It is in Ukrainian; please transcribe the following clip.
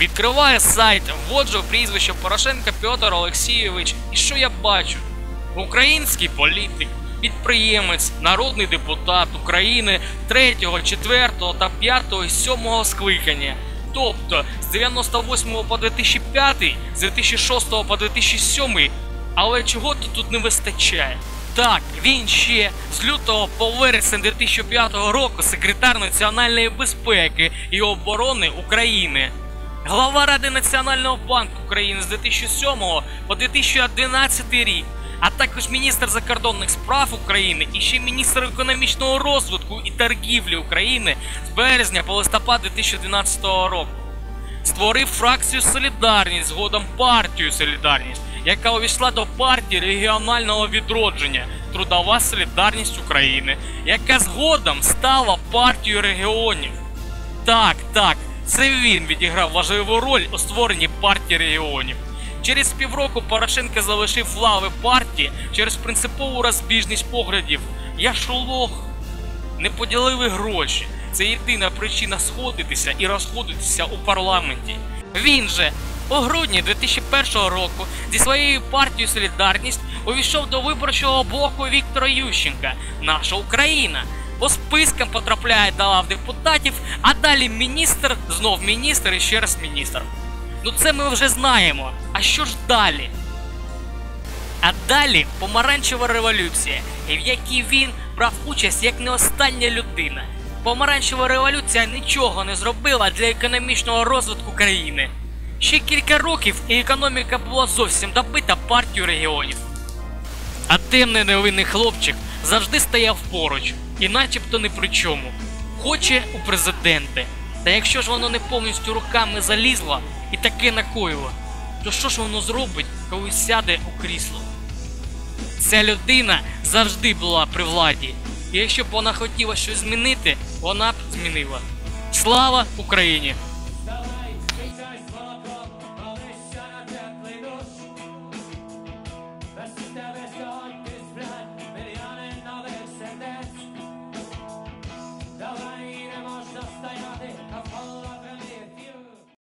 Відкриваю сайт, вводжу прізвище Порошенка Петр Олексійович. І що я бачу? Український політик, підприємець, народний депутат України 3, 4 та 5, 7 скликання. Тобто з 98 по 2005, з 2006 по 2007, але чого то тут не вистачає? Так, він ще з лютого по вересень 2005 року секретар національної безпеки і оборони України. Глава Ради Національного банку України з 2007 по 2011 рік, а також міністр закордонних справ України і ще міністр економічного розвитку і торгівлі України з березня по листопад 2012 року. Створив фракцію Солідарність, згодом партію Солідарність, яка увійшла до партії регіонального відродження Трудова Солідарність України, яка згодом стала партією регіонів. Так, так, це він відіграв важливу роль у створенні партії регіонів. Через півроку Порошенко залишив лави партії через принципову розбіжність поглядів. Я шолох. Не поділили гроші. Це єдина причина сходитися і розходитися у парламенті. Він же у грудні 2001 року зі своєю партією Солідарність увійшов до виборчого блоку Віктора Ющенка, наша Україна. По спискам потрапляє до лав депутатів, а далі міністр, знов міністр і ще раз міністр. Ну це ми вже знаємо. А що ж далі? А далі помаранчева революція, в якій він брав участь як не остання людина. Помаранчева революція нічого не зробила для економічного розвитку країни. Ще кілька років і економіка була зовсім добита партію регіонів. А темний невинний хлопчик завжди стояв поруч, і начебто не при чому. Хоче у президенти. Та якщо ж воно не повністю руками залізло і таке накоїло, то що ж воно зробить, коли сяде у крісло? Ця людина завжди була при владі. І якщо б вона хотіла щось змінити, вона б змінила. Слава Україні! したスタで乾